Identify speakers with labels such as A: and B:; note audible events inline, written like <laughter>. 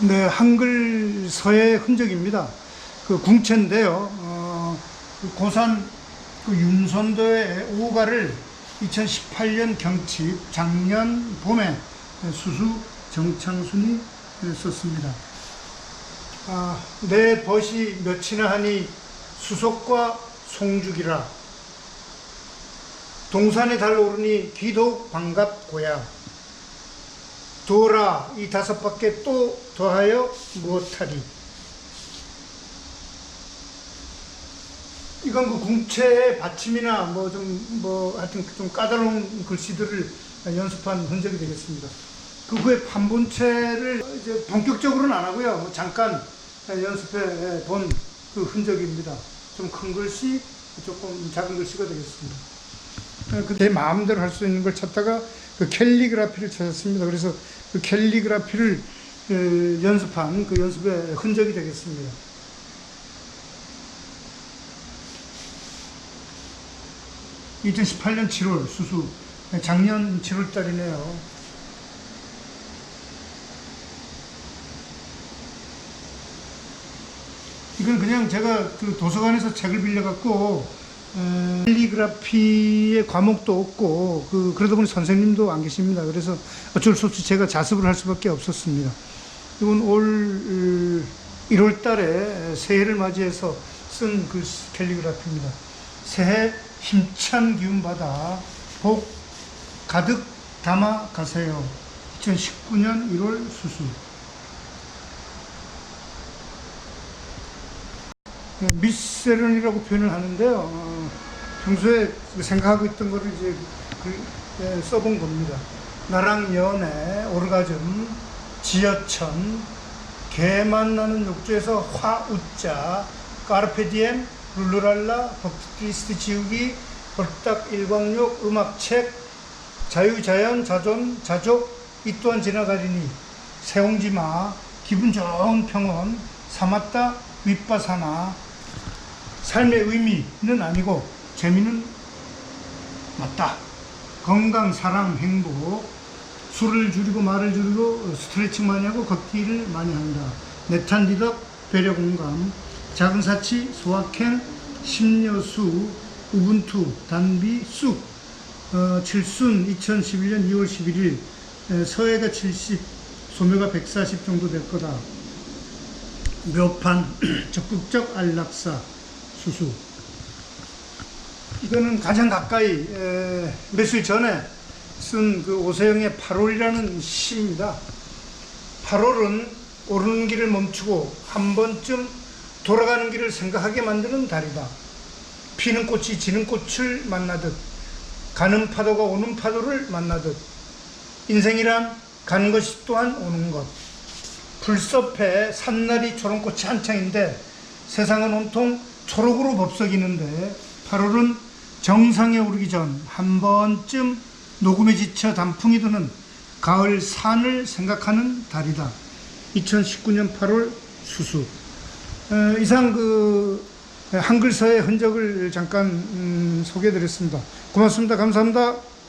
A: 네, 한글 서의 흔적입니다. 그 궁체인데요. 어, 그 고산 그 윤선도의 오가를 2018년 경칩 작년 봄에 수수 정창순이 썼습니다. 아, 내 벗이 몇이나 하니 수속과 송죽이라 동산에 달오르니 귀도 반갑고야 두어라 이 다섯 밖에 또 더하여 무엇하리 이건 그 궁체의 받침이나 뭐좀뭐 하여튼 좀 까다로운 글씨들을 연습한 흔적이 되겠습니다. 그 후에 판본체를 이제 본격적으로는 안 하고요. 뭐 잠깐 연습해 본 그 흔적입니다. 좀 큰 글씨, 조금 작은 글씨가 되겠습니다. 그내 마음대로 할 수 있는 걸 찾다가 그 캘리그라피를 찾았습니다. 그래서 그 캘리그라피를 에, 연습한 그 연습의 흔적이 되겠습니다. (2018년 7월) 수수 작년 7월 달이네요. 이건 그냥 제가 그 도서관에서 책을 빌려 갖고 에, 캘리그라피의 과목도 없고 그 그러다 보니 선생님도 안 계십니다. 그래서 어쩔 수 없이 제가 자습을 할 수밖에 없었습니다. 이건 올 1월 달에 새해를 맞이해서 쓴 그 캘리그라피입니다. 새해 힘찬 기운 받아 복 가득 담아 가세요. 2019년 1월 수수. 미세런이라고 표현을 하는데요. 어, 평소에 생각하고 있던 거를 이제 그, 예, 써본 겁니다. 나랑 연애, 오르가즘, 지하천, 개 만나는 욕조에서 화우자, 까르페디엠, 룰루랄라, 버킷리스트 지우기, 벌딱 일광욕, 음악책, 자유자연, 자존, 자족, 이 또한 지나가리니, 세옹지마, 기분 좋은 평온, 사맞다, 윗바사나, 삶의 의미는 아니고 재미는 맞다. 건강, 사랑, 행복, 술을 줄이고 말을 줄이고 스트레칭 많이 하고 걷기를 많이 한다. 내탄 디덕, 배려 공감, 작은 사치, 소확행, 심려수, 우분투, 단비, 쑥, 어, 칠순 2011년 2월 11일 에, 서해가 70, 소묘가 140 정도 될 거다. 묘판, <clears throat> 적극적 안락사, 수수. 이거는 가장 가까이 에, 며칠 전에 쓴 그 오세영의 8월이라는 시입니다. 8월은 오르는 길을 멈추고 한 번쯤 돌아가는 길을 생각하게 만드는 달이다. 피는 꽃이 지는 꽃을 만나듯 가는 파도가 오는 파도를 만나듯 인생이란 가는 것이 또한 오는 것. 불섭해 산날이 초롱꽃이 한창인데 세상은 온통 초록으로 법석이는데 8월은 정상에 오르기 전 한 번쯤 녹음에 지쳐 단풍이 드는 가을 산을 생각하는 달이다. 2019년 8월 수수. 어, 이상 그 한글서의 흔적을 잠깐 음, 소개해드렸습니다. 고맙습니다. 감사합니다.